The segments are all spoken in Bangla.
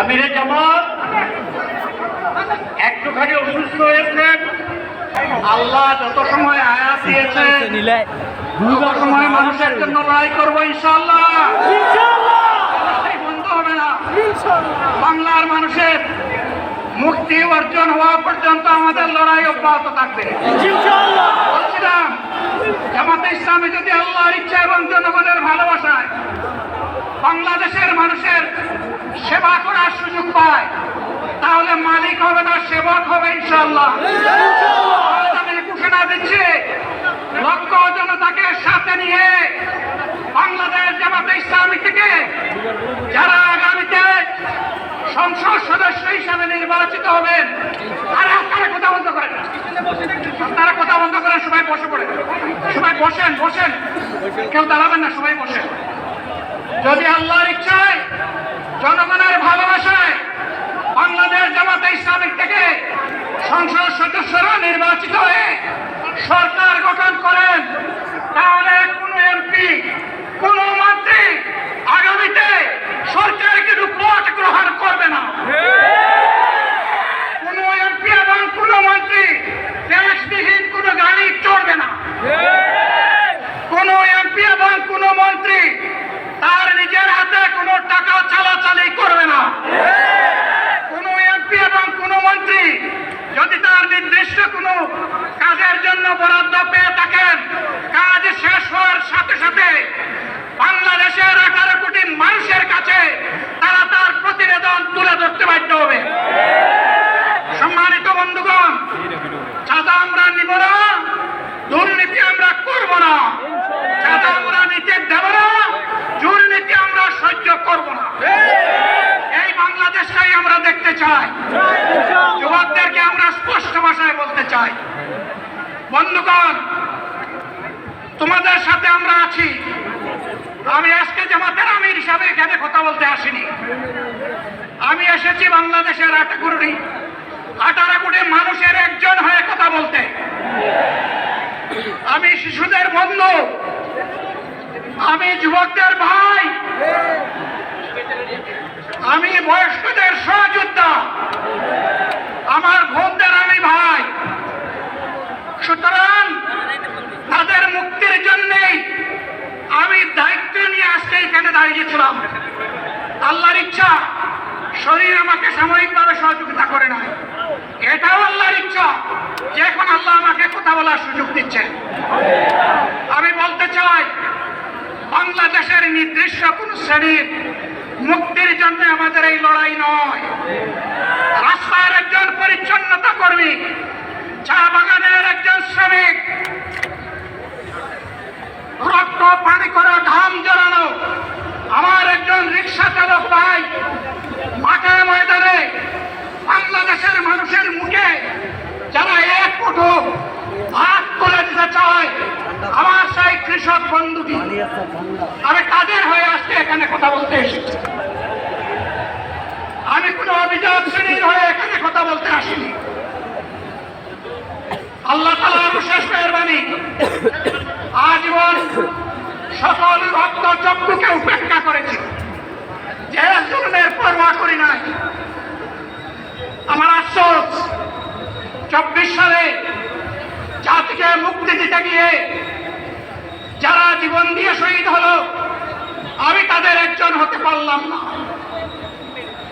আমিরে জামাত, একটুখানি অসুস্থ হয়েছেন। আল্লাহ যত সময় আয়াত দিয়েছে তত সময় মানুষের জন্য লড়াই করব ইনশাল্লাহ বন্ধ হবে না। বাংলার মানুষের মুক্তি অর্জন হওয়া পর্যন্ত আমাদের লড়াই অব্যাহত থাকবে বলছিলাম জামাতে ইসলামী যদি আল্লাহর ইচ্ছা এবং জনগণের ভালোবাসায় বাংলাদেশের মানুষের সেবা করার সুযোগ পায় তাহলে মালিক হবে না, সেবক হবে ইনশাল্লাহ ঘোষণা দিচ্ছি, লক্ষ জনতাকে সাথে নিয়ে বাংলাদেশ জামাতে ইসলামী থেকে যারা আগামীতে সংসদ সদস্য হিসাবে নির্বাচিত হবেন তারা তারা কথা বন্ধ করেন। তারা কথা বন্ধ করেন, সবাই বসে পড়ে সবাই বসেন বসেন। কেউ দাঁড়াবেন না, সবাই বসেন। যদি আল্লাহর ইচ্ছায় জনগণের ভালোবাসায় বাংলাদেশ জামাতে ইসলামিক থেকে সংসদ সদস্যরা নির্বাচিত হয়ে সরকার গঠন করেন তাহলে কোনো এমপি কোন মন্ত্রী আগামীতে সরকার কিন্তু ভোট গ্রহণ করবে না কোন এমপি এবং কোন মন্ত্রী দেশবিহীন কোন গাড়ি চড়বে না কোন এমপি এবং কোন মন্ত্রী তার নিজের হাতে কোনো টাকা চালাচালি করবে না কোন এমপি এবং কোন মন্ত্রী যদি তার নির্দিষ্ট কোনো কাজের জন্য বরাদ্দ পেয়ে থাকেন কাজ শেষ হওয়ার সাথে সাথে বাংলাদেশের আঠারো কোটি মানুষের কাছে তারা তার প্রতিবেদন তুলে ধরতে বাধ্য হবে সম্মানিত বন্ধুগণ চাঁদা আমরা নিব না দুর্নীতি আমরা করব না চাঁদা আমরা নিতে দেব না দুর্নীতি আমরা সহ্য করব না এই বাংলাদেশটাই আমরা দেখতে চাই যুবকদেরকে আমরা স্পষ্ট ভাষায় বলতে চাই। বন্ধুগণ, তোমাদের সাথে আমরা আছি। আমি আজকে জামাতের আমির হিসাবে এখানে কথা বলতে আসিনি। আমি এসেছি বাংলাদেশের আটাকুড়ি আঠারো কোটি মানুষের একজন হয়ে কথা বলতে। আমি শিশুদের বন্ধু, আমি যুবকদের ভাই আমি বয়স্কদের সহযোদ্ধা। আমার বোনদের আমি ভাই। সুতরাং তাদের মুক্তির জন্যেই আমি দায়িত্ব নিয়ে আজকে এখানে দাঁড়িয়েছিলাম আল্লাহর ইচ্ছা, শরীর আমাকে সাময়িকভাবে সহযোগিতা করে নাই। এটাও আল্লাহর ইচ্ছা যে এখন আল্লাহ আমাকে কথা বলার সুযোগ দিচ্ছেন আমি বলতে চাই, বাংলাদেশের নির্দিষ্ট কোন শ্রেণির মুক্তির জন্য আমাদের এই লড়াই নয়। রাস্তার একজন পরিচ্ছন্নতা কর্মী, চা বাগানের একজন শ্রমিক, রক্ত, পানি করা ঘাম জড়ানো, আমার একজন রিক্সা চালক ভাই, মাঠে ময়দানে বাংলাদেশের মানুষের মুখে যারা এক মুঠো ভাত তুলে দিতে চায়, আমার সেই কৃষক বন্ধুটি। আমি তাদের হয়ে আজকে এখানে কথা বলতে এসেছি? অভিযোগ শ্রেণির হয়ে এখানে কথা বলতে আসিনি। আল্লাহ তালার শেষ মেহরবানি। আজীবন সকল ভক্ত চক্ষুকে উপেক্ষা করেছি। যে জুলুমের পরোয়া করি নাই, আমার আশ্বাস চব্বিশ সালে জাতিকে মুক্তি দিতে গিয়ে যারা জীবন দিয়ে শহীদ হলো, আমি তাদের একজন হতে পারলাম না।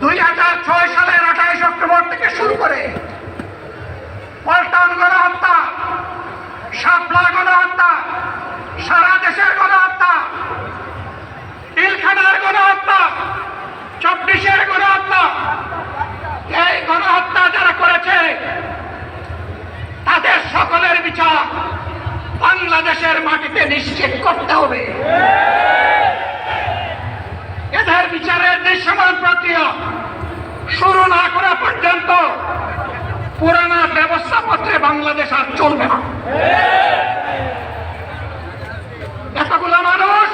দুই হাজার ছয় সালের আঠাইশ অক্টোবর থেকে শুরু করে পল্টন গণহত্যা, শাপলা গণহত্যা, সারা দেশের গণহত্যা, তিলখানার গণহত্যা, চব্বিশের গণহত্যা। এই গণহত্যা যারা করেছে, তাদের সকলের বিচার বাংলাদেশের মাটিতে নিশ্চিত করতে হবে এদের বিচারের দৃশ্যমান প্রক্রিয়া শুরু না করা পর্যন্ত বাংলাদেশ আর চলবে না এতগুলো মানুষ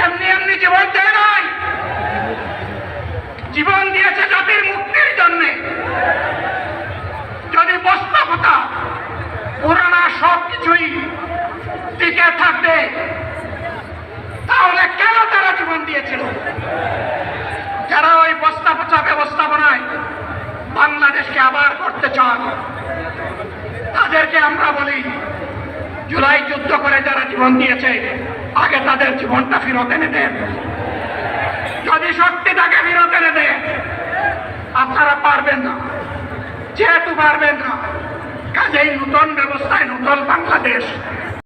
এমনি এমনি জীবন দেয় নাই জীবন দিয়েছে জাতির মুক্তির জন্য যদি বস্তা পোতা পুরানা সব কিছুই টিকে থাকবে। তাহলে কেন তারা জীবন দিয়েছিল? যারা ওই বস্তা পচা ব্যবস্থাপনায় বাংলাদেশকে আবার করতে চান, তাদেরকে আমরা বলি, জুলাই যুদ্ধ করে যারা জীবন দিয়েছে, আগে তাদের জীবনটা ফেরত এনে দেন। যদি সত্যি তাকে ফেরত এনে দেন, আপনারা পারবেন না। যেহেতু পারবেন না, কাজেই নূতন ব্যবস্থায় নূতন বাংলাদেশ